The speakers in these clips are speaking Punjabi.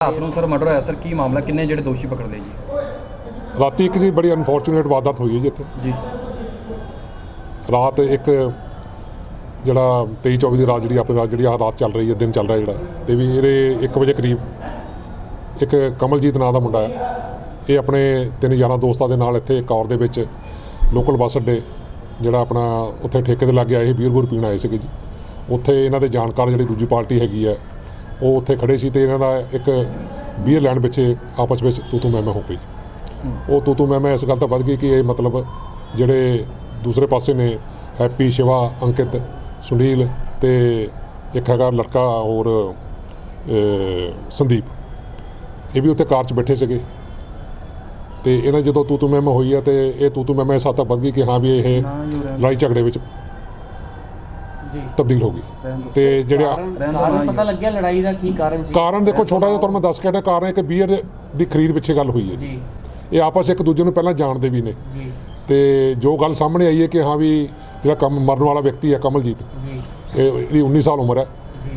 ਰਾਤ ਨੂੰ ਸਰ ਮਰਡਰ ਹੋਇਆ ਸਰ ਕੀ ਮਾਮਲਾ ਕਿੰਨੇ ਜਿਹੜੇ ਦੋਸ਼ੀ ਪਕੜਦੇ ਜੀ? ਰਾਤੀ ਇੱਕ ਜੀ ਬੜੀ ਅਨਫੋਰਚੂਨੇਟ ਵਾਰਦਾਤ ਹੋਈ ਹੈ ਜੀ ਇੱਥੇ। ਜੀ। ਰਾਤ ਇੱਕ ਜਿਹੜਾ 23 24 ਦੀ ਰਾਤ ਜਿਹੜੀ ਆਪਣੀ ਰਾਤ ਜਿਹੜੀ ਆ ਰਾਤ ਚੱਲ ਰਹੀ ਹੈ ਦਿਨ ਚੱਲ ਰਿਹਾ ਜਿਹੜਾ ਤੇ ਵੀ ਇਹਦੇ 1 ਵਜੇ ਕਰੀਬ ਇੱਕ ਕਮਲਜੀਤ ਨਾਂ ਦਾ ਮੁੰਡਾ ਹੈ। ਇਹ ਆਪਣੇ ਤਿੰਨ ਯਾਰਾਂ ਦੋਸਤਾਂ ਦੇ ਨਾਲ ਇੱਥੇ ਇੱਕ ਔਰ ਦੇ ਵਿੱਚ ਲੋਕਲ ਬੱਸ ਅੱਡੇ ਜਿਹੜਾ ਆਪਣਾ ਉੱਥੇ ਠੇਕੇ ਤੇ ਲੱਗ ਗਿਆ ਇਹ ਬੀਅਰ ਬੂਰ ਪੀਣ ਆਏ ਸੀਗੇ ਜੀ। ਉੱਥੇ ਇਹਨਾਂ ਦੇ ਜਾਣਕਾਰ ਜਿਹੜੀ ਦੂਜੀ ਪਾਰਟੀ ਹੈਗੀ ਹੈ ਉਹ ਉੱਥੇ ਖੜੇ ਸੀ ਤੇ ਇਹਨਾਂ ਦਾ ਇੱਕ ਬੀਅਰ ਲੈਣ ਪਿੱਛੇ ਆਪਸ ਵਿੱਚ ਤੂ ਤੂ ਮੈਂ ਮੈਂ ਹੋ ਗਈ ਉਹ ਤੂ ਤੂ ਮੈਂ ਮੈਂ ਇਸ ਗੱਲ ਤਾਂ ਵੱਧ ਗਈ ਕਿ ਇਹ ਮਤਲਬ ਜਿਹੜੇ ਦੂਸਰੇ ਪਾਸੇ ਨੇ ਹੈਪੀ ਸ਼ਿਵਾ ਅੰਕਿਤ ਸੁਨੀਲ ਤੇ ਇੱਕ ਹੈਗਾ ਲੜਕਾ ਹੋਰ ਸੰਦੀਪ। ਇਹ ਵੀ ਉੱਥੇ ਕਾਰ 'ਚ ਬੈਠੇ ਸੀਗੇ। ਤੇ ਇਹਨਾਂ ਜਦੋਂ ਤੂ ਤੂ ਮੈਂ ਮੈਂ ਹੋਈ ਆ ਤੇ ਇਹ ਤੂ ਤੂ ਮੈਂ ਮੈਂ ਤੱਕ ਵੱਧ ਗਈ ਕਿ ਹਾਂ ਵੀ ਇਹ ਲੜਾਈ ਝਗੜੇ ਵਿੱਚ ਤਬਦੀਲ ਹੋ ਗਈ। ਤੇ ਜਿਹੜੇ ਕਾਰਨ ਪਤਾ। ਲੱਗਿਆ ਲੜਾਈ ਦਾ ਕੀ ਕਾਰਨ ਸੀ? ਕਾਰਨ ਦੇਖੋ ਛੋਟਾ ਜਿਹਾ ਤੁਹਾਨੂੰ ਮੈਂ ਦੱਸ ਕੇ ਹਟਿਆ ਕਾਰਨ ਇੱਕ ਬੀਅਰ ਦੀ ਖਰੀਦ ਪਿੱਛੇ ਗੱਲ ਹੋਈ ਹੈ ਜੀ। ਇਹ ਆਪਸ ਇੱਕ ਦੂਜੇ ਨੂੰ ਪਹਿਲਾਂ ਜਾਣਦੇ ਵੀ ਨੇ। ਜੀ। ਤੇ ਜੋ ਗੱਲ ਸਾਹਮਣੇ ਆਈ ਹੈ ਕਿ ਹਾਂ ਵੀ ਜਿਹੜਾ ਕੰਮ ਮਰਨ ਵਾਲਾ ਵਿਅਕਤੀ ਹੈ ਕਮਲਜੀਤ ਜੀ। ਇਹ ਇਹਦੀ 19 ਸਾਲ ਉਮਰ ਹੈ।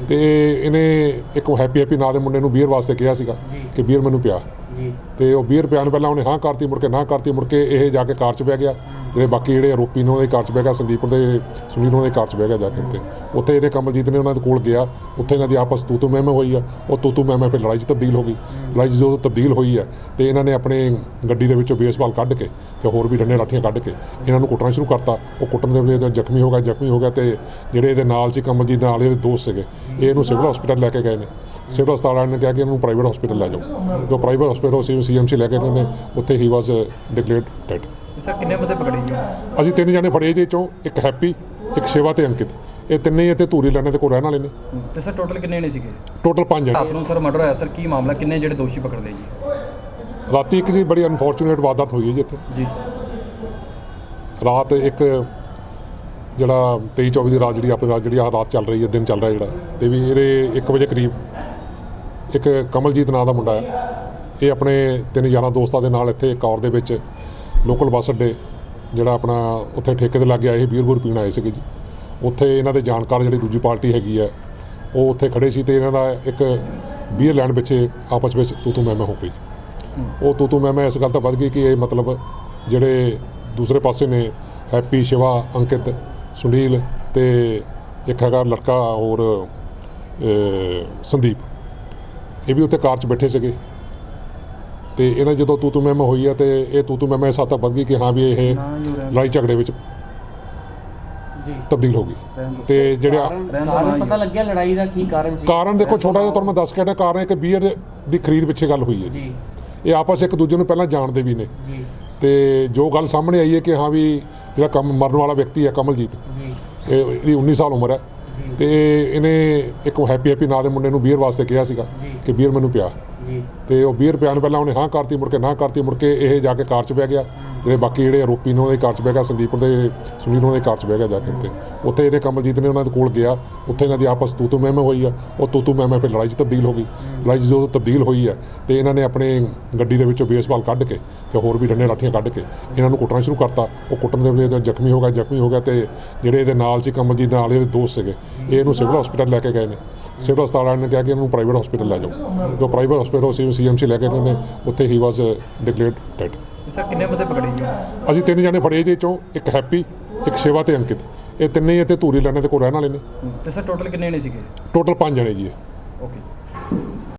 ਤੇ ਇਹਨੇ ਇੱਕ ਹੈਪੀ ਹੈਪੀ ਨਾਂ ਦੇ ਮੁੰਡੇ ਨੂੰ ਬੀਅਰ ਵਾਸਤੇ ਕਿਹਾ ਸੀਗਾ। ਕਿ ਬੀਅਰ ਮੈਨੂੰ ਪਿਆ। ਜੀ। ਤੇ ਉਹ ਬੀਅਰ ਪਿਆਣ ਪਹਿਲਾਂ ਉਹਨੇ ਹਾਂ ਕਰਤੀ ਮੁੜ ਕੇ ਨਾ ਕਰਤੀ ਮੁੜ ਕੇ ਇਹ ਜਾ ਕੇ ਕਾਰ 'ਚ ਬਹਿ ਗਿਆ। ਜਿਹੜੇ ਬਾਕੀ ਜਿਹੜੇ ਆਰੋਪੀ ਨੇ ਉਹਨਾਂ ਦੀ ਕਾਰ 'ਚ ਬਹਿ ਗਿਆ, ਸੰਦੀਪ ਦੇ, ਸੁਨੀਲ ਉਹਨਾਂ ਦੀ ਕਾਰ 'ਚ ਬਹਿ ਗਿਆ ਜਾ ਕੇ ਉੱਤੇ ਉੱਥੇ ਇਹਨੇ ਕਮਲਜੀਤ ਨੇ ਉਹਨਾਂ ਦੇ ਕੋਲ ਗਿਆ। ਉੱਥੇ ਇਹਨਾਂ ਦੀ ਆਪਸ ਤੂ ਤੂ ਮੈਂ ਮੈਂ ਹੋਈ ਆ। ਉਹ ਤੂ ਤੂ ਮੈਂ ਮੈਂ ਫਿਰ ਲੜਾਈ 'ਚ ਤਬਦੀਲ ਹੋ ਗਈ। ਲੜਾਈ 'ਚ ਜਦੋਂ ਤਬਦੀਲ ਹੋਈ ਹੈ ਤੇ ਇਹਨਾਂ ਨੇ ਆਪਣੇ ਗੱਡੀ ਦੇ ਵਿੱਚੋਂ ਬੇਸਬਾਲ ਕੱਢ ਕੇ ਤੇ ਹੋਰ ਵੀ ਡੰਡੇ ਲਾਠੀਆਂ ਕੱਢ ਕੇ ਇਹਨਾਂ ਨੂੰ ਕੁੱਟਣਾ ਸ਼ੁਰੂ ਕਰਤਾ। ਉਹ ਕੁੱਟਣ ਦੇ ਵਿੱਚ ਜ਼ਖਮੀ ਹੋ ਗਿਆ, ਜ਼ਖਮੀ ਹੋ ਗਿਆ ਤੇ ਜਿਹੜੇ ਇਹਦੇ ਨਾਲ ਸੀ ਕਮਲਜੀਤ ਨਾਲ, ਇਹਦੇ ਦੋਸਤ ਸੀਗੇ, ਇਹ ਇਹਨੂੰ ਸਿਵਲ ਹਸਪੀਟਲ ਲੈ ਕੇ ਗਏ ਨੇ। ਸਿਵਲ ਹਸਪਤਾਲ ਵਾਲਿਆਂ ਨੇ ਕਿਹਾ ਕਿ ਇਹਨੂੰ ਪ੍ਰਾਈਵੇਟ ਹਸਪੀਟਲ ਲੈ ਜਾਓ। ਜੋ ਪ੍ਰਾਈਵੇਟ ਹਸਪੀਟਲ ਸੀ ਸੀਐਮਸੀ ਲੈ ਕੇ ਇਹਨਾਂ ਨੇ। ਉੱਥੇ ਹੀ ਵਾਸ ਡਿਕਲੇਅਰਡ ਡੈਡ ਸਰ ਕਿੰਨੇ ਬੰਦੇ ਪਕੜੇ ਜੀ? ਅਸੀਂ ਤਿੰਨ ਜਣੇ ਫੜੇ ਜੀ ਚੋਂ ਇੱਕ ਹੈਪੀ ਇੱਕ ਸ਼ਿਵਾ ਤੇ ਅੰਕਿਤ। ਇਹ ਤਿੰਨੇ ਹੀ ਇੱਥੇ ਧੂਰੀ ਲੈਣੇ ਦੇ ਕੋਲ ਰਹਿਣ ਵਾਲੇ ਨੇ। ਤੇ ਸਰ ਟੋਟਲ ਕਿੰਨੇ ਨੇ ਸੀਗੇ? ਟੋਟਲ ਪੰਜ ਰਾਤ ਜਣੇ ਨੂੰ ਸਰ ਮਰਡਰ ਹੋਇਆ। ਸਰ ਕੀ ਮਾਮਲਾ? ਕਿੰਨੇ ਜਿਹੜੇ ਦੋਸ਼ੀ ਪਕੜਦੇ ਜੀ? ਰਾਤੀ ਇੱਕ ਜੀ ਬੜੀ ਅਨਫੋਰਚੂਨੇਟ ਵਾਰਦਾਤ ਹੋਈ ਹੈ ਜੀ ਇੱਥੇ। ਜੀ। ਰਾਤ ਇੱਕ ਜਿਹੜਾ 23 24 ਦੀ ਰਾਤ ਜਿਹੜੀ ਆਪਣੀ ਰਾਤ ਜਿਹੜੀ ਆ ਰਾਤ ਚੱਲ ਰਹੀ ਹੈ ਦਿਨ ਚੱਲ ਰਿਹਾ ਜਿਹੜਾ ਤੇ ਵੀ ਇਹਦੇ 1 ਵਜੇ ਕਰੀਬ ਇੱਕ ਕਮਲਜੀਤ ਨਾਂ ਦਾ ਮੁੰਡਾ ਹੈ। ਇਹ ਆਪਣੇ ਤਿੰਨ ਯਾਰਾਂ ਦੋਸਤਾਂ ਦੇ ਨਾਲ ਇੱਥੇ ਇੱਕ ਔਰ ਦੇ ਵਿੱਚ ਲੋਕਲ ਬੱਸ ਅੱਡੇ ਜਿਹੜਾ ਆਪਣਾ ਉੱਥੇ ਠੇਕੇ ਤੇ ਲੱਗ ਗਿਆ ਇਹ ਬੀਅਰ ਬੂਰ ਪੀਣ ਆਏ ਸੀਗੇ ਜੀ। ਉੱਥੇ ਇਹਨਾਂ ਦੇ ਜਾਣਕਾਰ ਜਿਹੜੀ ਦੂਜੀ ਪਾਰਟੀ ਹੈਗੀ ਹੈ ਉਹ ਉੱਥੇ ਖੜੇ ਸੀ ਤੇ ਇਹਨਾਂ ਦਾ ਇੱਕ ਬੀਅਰ ਲੈਣ ਪਿੱਛੇ ਆਪਸ ਵਿੱਚ ਤੂ ਤੂ ਮੈਂ ਮੈਂ ਹੋ ਗਈ ਉਹ ਤੂ ਤੂ ਮੈਂ ਮੈਂ ਇਸ ਗੱਲ ਤਾਂ ਵੱਧ ਗਈ ਕਿ ਇਹ ਮਤਲਬ ਜਿਹੜੇ ਦੂਸਰੇ ਪਾਸੇ ਨੇ ਹੈਪੀ ਸ਼ਿਵਾ ਅੰਕਿਤ ਸੁਨੀਲ ਤੇ ਇੱਕ ਹੈਗਾ ਲੜਕਾ ਹੋਰ ਸੰਦੀਪ। ਇਹ ਵੀ ਉੱਥੇ ਕਾਰ 'ਚ ਬੈਠੇ ਸੀਗੇ। ਤੇ ਇਹਨਾਂ ਜਦੋਂ ਤੂ ਤੂ ਮੈਂ ਮੈਂ ਹੋਈ ਆ ਤੇ ਇਹ ਤੂ ਤੂ ਮੈਂ ਤੱਕ ਵੱਧ ਗਈ ਕਿ ਹਾਂ ਵੀ ਇਹ ਲੜਾਈ ਝਗੜੇ ਵਿੱਚ ਜੀ। ਤਬਦੀਲ ਹੋ ਗਈ। ਤੇ ਜਿਹੜੇ ਕਾਰਨ। ਪਤਾ ਲੱਗਿਆ ਲੜਾਈ ਦਾ ਕੀ ਕਾਰਨ ਸੀ? ਕਾਰਨ ਦੇਖੋ ਛੋਟਾ ਜਿਹਾ ਤੁਹਾਨੂੰ ਮੈਂ ਦੱਸ ਕੇ ਕਾਰਨ ਇੱਕ ਬੀਅਰ ਦੀ ਖਰੀਦ ਪਿੱਛੇ ਗੱਲ ਹੋਈ ਹੈ ਜੀ। ਇਹ ਆਪਸ ਇੱਕ ਦੂਜੇ ਨੂੰ ਪਹਿਲਾਂ ਜਾਣਦੇ ਵੀ ਨੇ। ਜੀ। ਤੇ ਜੋ ਗੱਲ ਸਾਹਮਣੇ ਆਈ ਹੈ ਕਿ ਹਾਂ ਵੀ ਜਿਹੜਾ ਕੰਮ ਮਰਨ ਵਾਲਾ ਵਿਅਕਤੀ ਹੈ ਕਮਲਜੀਤ। ਜੀ। ਇਹ ਇਹਦੀ 19 ਸਾਲ ਉਮਰ ਹੈ। ਤੇ ਇਹਨੇ ਇੱਕ ਹੈਪੀ ਹੈਪੀ ਨਾਂ ਦੇ ਮੁੰਡੇ ਨੂੰ ਬੀਅਰ ਵਾਸਤੇ ਕਿਹਾ ਸੀਗਾ। ਕਿ ਬੀਅਰ ਮੈਨੂੰ ਪਿਆ। ਜੀ ਤੇ ਉਹ ਬੀਅਰ ਨੂੰ ਪਹਿਲਾਂ ਉਹਨੇ ਹਾਂ ਕਰਤੀ, ਮੁੜ ਕੇ ਨਾ ਕਰਤੀ, ਮੁੜ ਕੇ ਇਹ ਜਾ ਕੇ ਕਾਰ 'ਚ ਬਹਿ ਗਿਆ। ਜਿਹੜੇ ਬਾਕੀ ਜਿਹੜੇ ਆਰੋਪੀ ਨੇ ਉਹਨਾਂ ਦੀ ਕਾਰ 'ਚ ਬਹਿ ਗਿਆ, ਸੰਦੀਪ ਦੇ, ਸੁਨੀਲ ਉਹਨਾਂ ਦੀ ਕਾਰ 'ਚ ਬਹਿ ਗਿਆ ਜਾ ਕੇ ਉੱਤੇ ਉੱਥੇ ਇਹਨੇ ਕਮਲਜੀਤ ਨੇ ਉਹਨਾਂ ਦੇ ਕੋਲ ਗਿਆ। ਉੱਥੇ ਇਹਨਾਂ ਦੀ ਆਪਸ ਤੂ ਤੂ ਮੈਂ ਮੈਂ ਹੋਈ ਆ। ਉਹ ਤੂ ਤੂ ਮੈਂ ਮੈਂ ਫਿਰ ਲੜਾਈ 'ਚ ਤਬਦੀਲ ਹੋ ਗਈ। ਲੜਾਈ 'ਚ ਜਦੋਂ ਤਬਦੀਲ ਹੋਈ ਹੈ ਤੇ ਇਹਨਾਂ ਨੇ ਆਪਣੇ ਗੱਡੀ ਦੇ ਵਿੱਚੋਂ ਬੇਸਬਾਲ ਕੱਢ ਕੇ ਤੇ ਹੋਰ ਵੀ ਡੰਡੇ ਲਾਠੀਆਂ ਕੱਢ ਕੇ ਇਹਨਾਂ ਨੂੰ ਕੁੱਟਣਾ ਸ਼ੁਰੂ ਕਰਤਾ। ਉਹ ਕੁੱਟਣ ਦੇ ਵਿੱਚ ਜ਼ਖਮੀ ਹੋ ਗਿਆ, ਜ਼ਖਮੀ ਹੋ ਗਿਆ ਤੇ ਜਿਹੜੇ ਇਹਦੇ ਨਾਲ ਸੀ ਕਮਲਜੀਤ ਨਾਲ, ਇਹਦੇ ਦੋਸਤ ਸੀਗੇ, ਇਹ ਇਹਨੂੰ ਸਿਵਲ ਹਸਪੀਟਲ ਲੈ ਕੇ ਗਏ ਨੇ। ਸਿਵਲ ਹਸਪਤਾਲ ਵਾਲਿਆਂ ਨੇ ਕਿਹਾ ਕਿ ਇਹਨੂੰ ਪ੍ਰਾਈਵੇਟ ਹਸਪੀਟਲ ਲੈ ਜਾਓ। ਜੋ ਪ੍ਰਾਈਵੇਟ ਹਸਪੀਟਲ ਸੀ ਸੀਐਮਸੀ ਲੈ ਕੇ ਇਹਨਾਂ ਨੇ। ਉੱਥੇ ਹੀ ਵਾਸ ਡਿਕਲੇਅਰਡ ਡੈਡ ਸਰ ਕਿੰਨੇ ਬੰਦੇ ਪਕੜੇ ਜੀ? ਅਸੀਂ ਤਿੰਨ ਜਣੇ ਫੜੇ ਜੀ ਚੋਂ ਇੱਕ ਹੈਪੀ ਇੱਕ ਸ਼ਿਵਾ ਤੇ ਅੰਕਿਤ। ਇਹ ਤਿੰਨੇ ਹੀ ਇੱਥੇ ਧੂਰੀ ਲੈਣੇ ਦੇ ਕੋਲ ਰਹਿਣ ਵਾਲੇ ਨੇ। ਤੇ ਸਰ ਟੋਟਲ ਕਿੰਨੇ ਨੇ ਸੀਗੇ? ਟੋਟਲ ਪੰਜ ਜਣੇ ਜੀ ਇਹ।